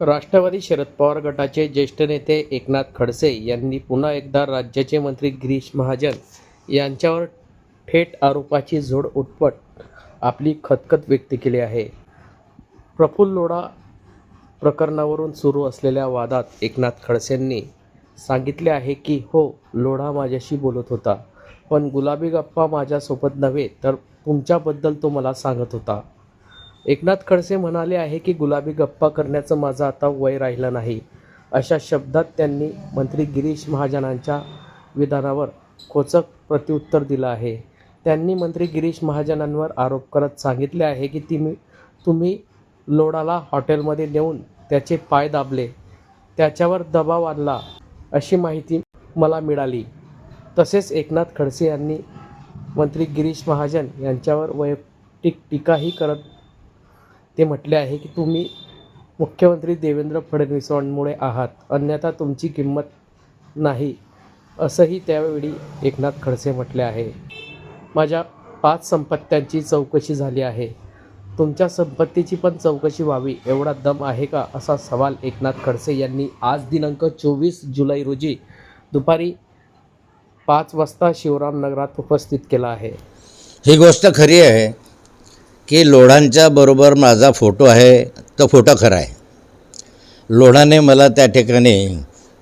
राष्ट्रवादी शरद पवार गटाचे ज्येष्ठ नेते एकनाथ खडसे यांनी पुन्हा एकदा राज्याचे मंत्री गिरीश महाजन यांच्यावर थेट आरोपाची झोड उठपट आपली खतखत व्यक्त केली आहे. प्रफुल्ल लोढा प्रकरणावरून सुरू असलेल्या वादात एकनाथ खडसेंनी सांगितले आहे की हो लोढा माझ्याशी बोलत होता पण गुलाबी गप्पा माझ्यासोबत नव्हे तर तुमच्याबद्दल तो मला सांगत होता. एकनाथ खडसे म्हणाले आहे की गुलाबी गप्पा करण्याचं माझं आता वय राहिलं नाही. अशा शब्दात त्यांनी मंत्री गिरीश महाजनांच्या विधानावर खोचक प्रत्युत्तर दिलं आहे. त्यांनी मंत्री गिरीश महाजनांवर आरोप करत सांगितले आहे की तुम्ही तुम्ही लोडाला हॉटेलमध्ये नेऊन त्याचे पाय दाबले त्याच्यावर दबाव आणला अशी माहिती मला मिळाली. तसेच एकनाथ खडसे यांनी मंत्री गिरीश महाजन यांच्यावर वैयक्तिक टीकाही करत ते म्हटले आहे की तुम्ही मुख्यमंत्री देवेंद्र फडणवीसांमुळे आहात. अन्यथा तुमची किंमत नाही असंही त्यावेळी एकनाथ खडसे म्हटले आहे. माझ्या पाच संपत्त्यांची चौकशी झाली आहे. तुमच्या संपत्तीची पण चौकशी व्हावी एवढा दम आहे का? असा सवाल एकनाथ खडसे यांनी आज दिनांक चोवीस जुलै रोजी दुपारी पाच वाजता शिवराम नगरात उपस्थित केला आहे. ही गोष्ट खरी आहे. की लोढांच्या बरोबर माझा फोटो आहे तो फोटो खरा आहे. लोढाने मला त्या ठिकाणी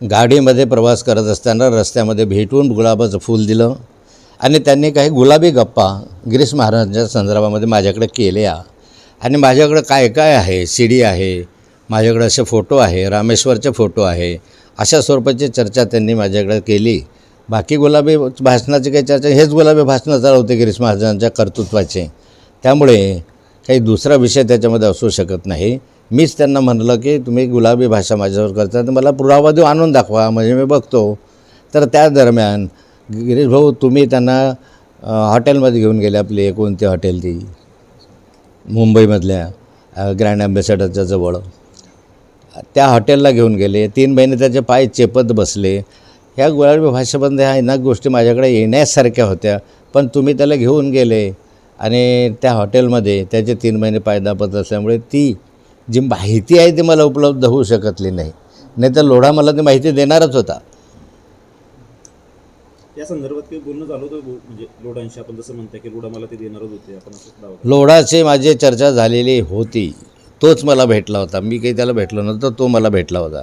गाडीमध्ये प्रवास करत असताना रस्त्यामध्ये भेटून गुलाबाचं फूल दिलं आणि त्यांनी काही गुलाबी गप्पा गिरीश महाराजांच्या संदर्भामध्ये माझ्याकडे केल्या. आणि माझ्याकडं काय काय आहे? सी डी आहे माझ्याकडे असे फोटो आहे रामेश्वरचे फोटो आहे अशा स्वरूपाची चर्चा त्यांनी माझ्याकडे केली. बाकी गुलाबी भाषणाची काही चर्चा हेच गुलाबी भाषणं चालवते गिरीश महाराजांच्या कर्तृत्वाचे. त्यामुळे काही दुसरा विषय त्याच्यामध्ये असू शकत नाही. मीच त्यांना म्हणलं की तुम्ही गुलाबी भाषा माझ्यावर करता तर मला पुरावा देऊ आणून दाखवा म्हणजे मी बघतो. तर त्या दरम्यान गिरीश भाऊ तुम्ही त्यांना हॉटेलमध्ये घेऊन गेले आपली कोणती हॉटेल ती? मुंबईमधल्या ग्रँड ॲम्बेसेडरच्या जवळ. त्या हॉटेलला घेऊन गेले. तीन महिने त्याचे पाय चेपत बसले. ह्या गुलाबी भाषेमध्ये ह्या ना गोष्टी माझ्याकडे येण्यासारख्या होत्या पण तुम्ही त्याला घेऊन गेले. आणि त्या हॉटेलमध्ये त्याचे तीन महिने पाय दाबत असल्यामुळे ती जी माहिती आहे ती मला उपलब्ध होऊ शकतली नाही. नाही तर लोढा मला ती माहिती देणारच होता. या संदर्भात काही बोलणं झालं होतं म्हणजे लोडांशी आपण जसं म्हणताय की लोडा मला ते देणारच होते. आपण असं करतो. लोढाची माझी चर्चा झालेली होती. तोच मला भेटला होता. मी काही त्याला भेटलो नव्हतं तो मला भेटला होता.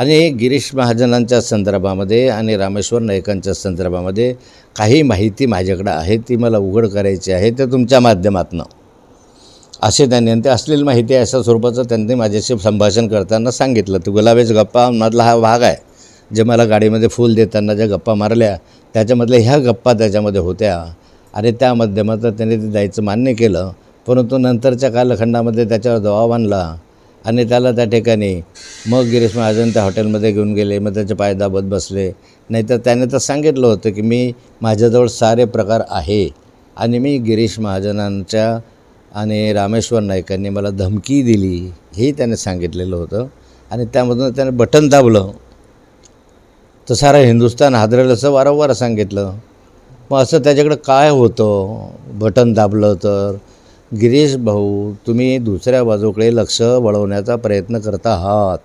आणि गिरीश महाजनांच्या संदर्भामध्ये आणि रामेश्वर नाईकांच्या संदर्भामध्ये काही माहिती माझ्याकडं आहे ती मला उघड करायची आहे ते तुमच्या माध्यमातून. असे त्यांनी आणि ते असलेली माहिती आहे अशा स्वरूपाचं त्यांनी माझ्याशी संभाषण करताना सांगितलं. तो गुलाबेज गप्पा मधला हा भाग आहे. जे मला गाडीमध्ये फूल देताना ज्या गप्पा मारल्या त्याच्यामधल्या ह्या गप्पा त्याच्यामध्ये होत्या. आणि त्या माध्यमातून त्यांनी ते द्यायचं मान्य केलं परंतु नंतरच्या कालखंडामध्ये त्याच्यावर दबाव आणला. आणि त्याला त्या ठिकाणी मग गिरीश महाजन त्या हॉटेलमध्ये घेऊन गेले मग त्याचे पाय दाबत बसले. नाहीतर त्याने तर सांगितलं होतं की मी माझ्याजवळ सारे प्रकार आहे आणि मी गिरीश महाजनांच्या आणि रामेश्वर नाईकांनी मला धमकी दिली हेही त्याने सांगितलेलं होतं. आणि त्यामधून त्याने बटन दाबलं. तर सारा हिंदुस्थान हादरेल असं वारंवार सांगितलं. मग असं त्याच्याकडं काय होतं? बटन दाबलं तर? गिरीश भाऊ तुम्ही दुसऱ्या बाजूकडे लक्ष वळवण्याचा प्रयत्न करत आहात.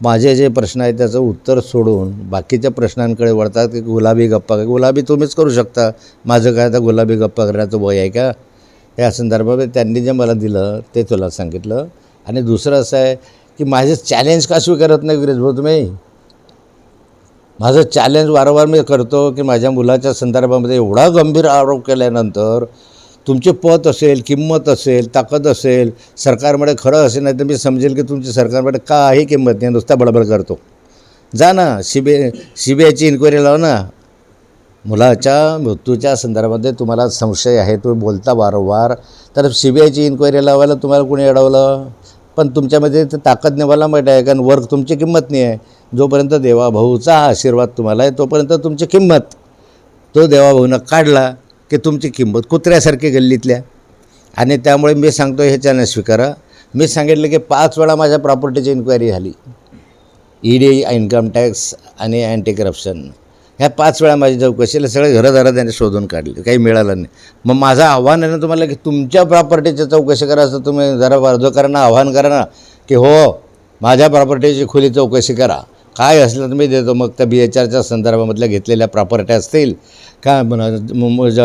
माझे जे प्रश्न आहेत त्याचं उत्तर सोडून बाकीच्या प्रश्नांकडे वळतात की गुलाबी गप्पा गुलाबी तुम्हीच करू शकता. माझं काय आता गुलाबी गप्पा करण्याचं वय आहे का? या संदर्भामध्ये त्यांनी जे मला दिलं ते तुला सांगितलं. आणि दुसरं असं आहे की माझे चॅलेंज का स्वीकारत नाही गिरीश भाऊ तुम्ही? माझं चॅलेंज वारंवार मी करतो की माझ्या मुलाच्या संदर्भामध्ये एवढा गंभीर आरोप केल्यानंतर तुमचे पत असेल किंमत असेल ताकद असेल सरकारमध्ये खरं असेल नाही तर मी समजेल की तुमची सरकारमध्ये काही किंमत नाही नुसता बडबड करतो. जा ना सी बी सी बी आयची इन्क्वायरी लाव ना. मुलाच्या मृत्यूच्या संदर्भामध्ये तुम्हाला संशय आहे तुम्ही बोलता वारंवार. तर सी बी आयची इन्क्वायरी लावायला तुम्हाला कोणी अडवलं? पण तुमच्यामध्ये ते ताकद नेवायला माहीत आहे कारण वर्क तुमची किंमत नाही आहे. जोपर्यंत देवाभाऊचा आशीर्वाद तुम्हाला आहे तोपर्यंत तुमची किंमत. तो देवाभाऊनं काढला. की तुमची किंमत कुत्र्यासारखी गल्लीतल्या. आणि त्यामुळे मी सांगतो ह्याच्यानं स्वीकारा. मी सांगितलं की पाच वेळा माझ्या प्रॉपर्टीची इन्क्वायरी झाली. ई डी इन्कम टॅक्स आणि अँटी करप्शन ह्या पाच वेळा माझी चौकशीला सगळे घरं त्यांनी शोधून काढले. काही मिळालं नाही. मग माझं आव्हान आहे ना तुम्हाला की तुमच्या प्रॉपर्टीची चौकशी करा असं तुम्ही जरा अर्ज करा ना आव्हान करा ना की हो माझ्या प्रॉपर्टीची खुली चौकशी करा. काय असलं तर मी देतो. मग त्या बी एच आरच्या संदर्भामधल्या घेतलेल्या प्रॉपर्ट्या असतील. काय म्हणा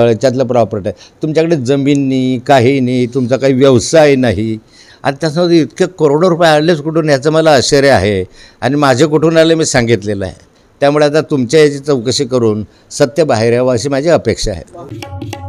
याच्यातलं प्रॉपर्टी तुमच्याकडे जमीन नाही काही नाही तुमचा काही व्यवसाय नाही. आणि त्याच्यामध्ये इतके करोडो रुपये आलेच कुठून याचं मला आश्चर्य आहे. आणि माझे कुठून आले मी सांगितलेलं आहे. त्यामुळे आता तुमच्या याची चौकशी करून सत्य बाहेर यावं अशी माझी अपेक्षा आहे.